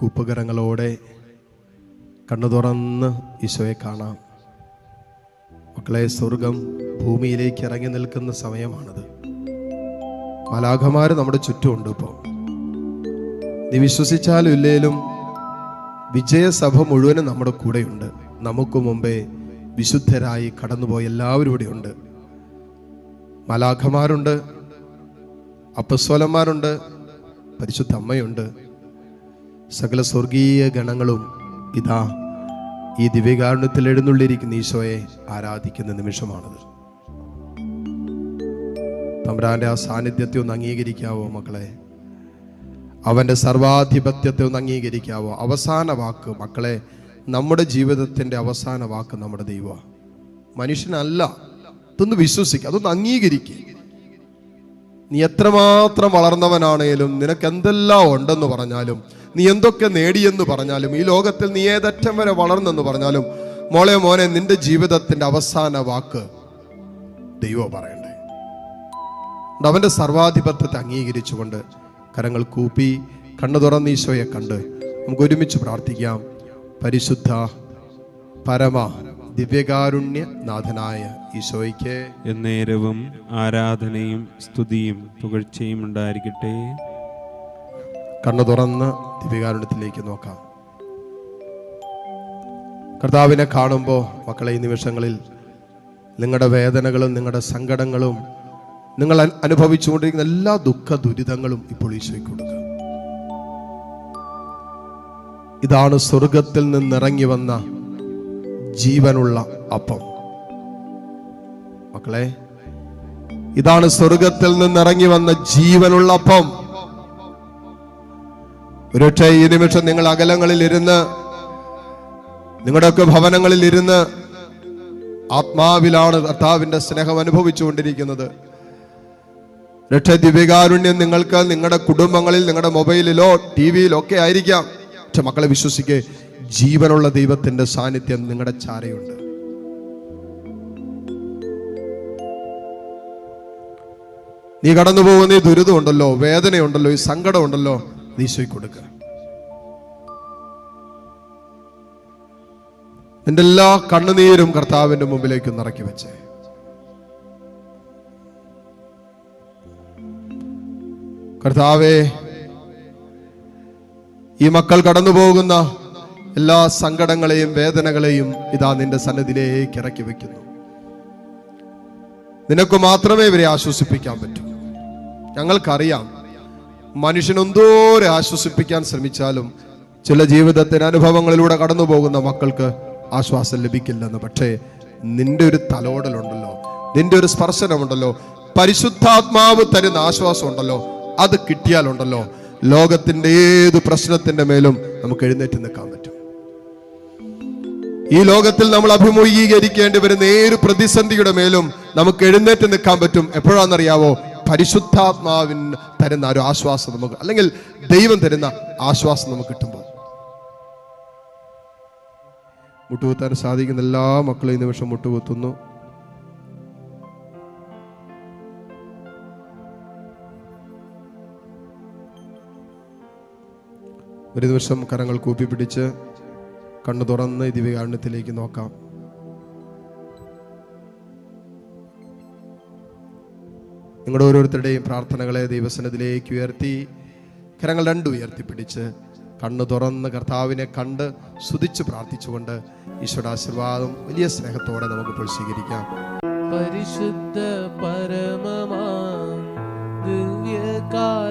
കൂപ്പുകരങ്ങളോടെ കണ്ണു തുറന്ന് ഈശോയെ കാണാം. മക്കളെ സ്വർഗം ഭൂമിയിലേക്ക് ഇറങ്ങി നിൽക്കുന്ന സമയമാണത്. മാലാഖമാര് നമ്മുടെ ചുറ്റുമുണ്ട് ഇപ്പോൾ നീ വിശ്വസിച്ചാലും ഇല്ലേലും വിജയസഭ മുഴുവനും നമ്മുടെ കൂടെയുണ്ട്. നമുക്ക് മുമ്പേ വിശുദ്ധരായി കടന്നുപോയ എല്ലാവരും ഇവിടെയുണ്ട്. മലാഖമാരുണ്ട് അപ്പസ്വലന്മാരുണ്ട് പരിശുദ്ധ അമ്മയുണ്ട്. സകല സ്വർഗീയ ഗണങ്ങളും ഇതാ ഈ ദിവ്യകാരുണ്യത്തിൽ എഴുന്നള്ളിയിരിക്കുന്ന ഈശോയെ ആരാധിക്കുന്ന നിമിഷമാണത്. തമ്പ്രാന്റെ ആ സാന്നിധ്യത്തെ ഒന്ന് അംഗീകരിക്കാവോ മക്കളെ? അവന്റെ സർവാധിപത്യത്തെ ഒന്ന് അംഗീകരിക്കാവോ? അവസാന വാക്ക് മക്കളെ നമ്മുടെ ജീവിതത്തിന്റെ അവസാന വാക്ക് നമ്മുടെ ദൈവ മനുഷ്യനല്ല. ഇതൊന്ന് വിശ്വസിക്കുക അതൊന്ന് അംഗീകരിക്കുക നീ എത്രമാത്രം വളർന്നവനാണേലും നിനക്ക് എന്തെല്ലാം ഉണ്ടെന്ന് പറഞ്ഞാലും നീ എന്തൊക്കെ നേടിയെന്ന് പറഞ്ഞാലും ഈ ലോകത്തിൽ നീ ഏതറ്റം വരെ വളർന്നെന്ന് പറഞ്ഞാലും മോളെ മോനെ നിന്റെ ജീവിതത്തിന്റെ അവസാന വാക്ക് ദൈവം പറയണ്ടേ? അവന്റെ സർവാധിപത്യത്തെ അംഗീകരിച്ചുകൊണ്ട് കരങ്ങൾ കൂപ്പി കണ്ണു തുറന്ന് ഈശോയെ കണ്ട് നമുക്ക് ഒരുമിച്ച് പ്രാർത്ഥിക്കാം. പരിശുദ്ധ പരമ ദിവ്യകാരുണ്യ നാഥനായ ഈശോയ്ക്ക് എന്നേരവും ആരാധനയും സ്തുതിയും പുകഴ്ചയും ഉണ്ടായിരിക്കട്ടെ. കണ്ണു തുറന്ന് ദിവ്യകാരുണ്യത്തിലേക്ക് നോക്കാം. കർത്താവിനെ കാണുമ്പോൾ മക്കളെ ഈ നിമിഷങ്ങളിൽ നിങ്ങളുടെ വേദനകളും നിങ്ങളുടെ സങ്കടങ്ങളും നിങ്ങൾ അനുഭവിച്ചുകൊണ്ടിരിക്കുന്ന എല്ലാ ദുഃഖ ദുരിതങ്ങളും ഇപ്പോൾ ഈശോയ്ക്ക് കൊടുക്കുക. ഇതാണ് സ്വർഗത്തിൽ നിന്നിറങ്ങി വന്ന ജീവനുള്ള അപ്പം. മക്കളെ ഇതാണ് സ്വർഗത്തിൽ നിന്നിറങ്ങി വന്ന ജീവനുള്ള അപ്പം. ഒരുപക്ഷെ ഈ നിമിഷം നിങ്ങൾ അകലങ്ങളിൽ ഇരുന്ന് നിങ്ങളുടെയൊക്കെ ഭവനങ്ങളിൽ ഇരുന്ന് ആത്മാവിലാണ് കർത്താവിന്റെ സ്നേഹം അനുഭവിച്ചുകൊണ്ടിരിക്കുന്നത്. രക്ഷ ദിവ്യകാരുണ്യം നിങ്ങൾക്ക് നിങ്ങളുടെ കുടുംബങ്ങളിൽ നിങ്ങളുടെ മൊബൈലിലോ ടി വിയിലോ ഒക്കെ ആയിരിക്കാം. മക്കളെ വിശ്വസിക്ക് ജീവനുള്ള ദൈവത്തിന്റെ സാന്നിധ്യം നിങ്ങളുടെ ചാരയുണ്ട്. നീ കടന്നു പോകുന്ന ഈ ദുരിതമുണ്ടല്ലോ വേദനയുണ്ടല്ലോ ഈ സങ്കടമുണ്ടല്ലോ നീശോയ്ക്ക് കൊടുക്കുക നിന്റെ എല്ലാ കണ്ണുനീരും കർത്താവിന്റെ മുമ്പിലേക്ക് നിറക്കി വെച്ചേ. കർത്താവേ ഈ മക്കൾ കടന്നു പോകുന്ന എല്ലാ സങ്കടങ്ങളെയും വേദനകളെയും ഇതാ നിന്റെ സന്നിധിയിലേക്ക് ഇറക്കി വെക്കുന്നു. നിനക്ക് മാത്രമേ ഇവരെ ആശ്വസിപ്പിക്കാൻ പറ്റൂ. ഞങ്ങൾക്കറിയാം മനുഷ്യനെന്തോരെ ആശ്വസിപ്പിക്കാൻ ശ്രമിച്ചാലും ചില ജീവിതത്തിന് അനുഭവങ്ങളിലൂടെ കടന്നു പോകുന്ന മക്കൾക്ക് ആശ്വാസം ലഭിക്കില്ലെന്ന്. പക്ഷേ നിന്റെ ഒരു തലോടലുണ്ടല്ലോ നിന്റെ ഒരു സ്പർശനമുണ്ടല്ലോ പരിശുദ്ധാത്മാവ് തരുന്ന ആശ്വാസം ഉണ്ടല്ലോ അത് കിട്ടിയാലുണ്ടല്ലോ ലോകത്തിന്റെ ഏത് പ്രശ്നത്തിന്റെ മേലും നമുക്ക് എഴുന്നേറ്റ് നിൽക്കാൻ ഈ ലോകത്തിൽ നമ്മൾ അഭിമുഖീകരിക്കേണ്ടി വരുന്ന ഏത് പ്രതിസന്ധിയുടെ മേലും നമുക്ക് എഴുന്നേറ്റ് നിൽക്കാൻ പറ്റും. എപ്പോഴാണെന്നറിയാവോ? പരിശുദ്ധാത്മാവിൻ തരുന്ന ഒരു ആശ്വാസം നമുക്ക് അല്ലെങ്കിൽ ദൈവം തരുന്ന ആശ്വാസം നമുക്ക് കിട്ടുമ്പോൾ. മുട്ടുകുത്താൻ സാധിക്കുന്ന എല്ലാ മക്കളും ഈ നിമിഷം മുട്ടുകുത്തുന്നു. ഒരു നിമിഷം കരങ്ങൾ കൂപ്പിപ്പിടിച്ച് കണ്ണു തുറന്ന് ദിവ്യകാരുണ്യത്തിലേക്ക് നോക്കാം. നിങ്ങളുടെ ഓരോരുത്തരുടെയും പ്രാർത്ഥനകളെ ദൈവസനത്തിലേക്ക് ഉയർത്തി കരങ്ങൾ രണ്ടു ഉയർത്തിപ്പിടിച്ച് കണ്ണു തുറന്ന് കർത്താവിനെ കണ്ട് സ്തുതിച്ച് പ്രാർത്ഥിച്ചുകൊണ്ട് ഈശ്വരുടെ ആശീർവാദം വലിയ സ്നേഹത്തോടെ നമുക്ക് ഇപ്പോൾ സ്വീകരിക്കാം. പരിശുദ്ധ പരമമാ ദിവ്യകാരുണ്യമേ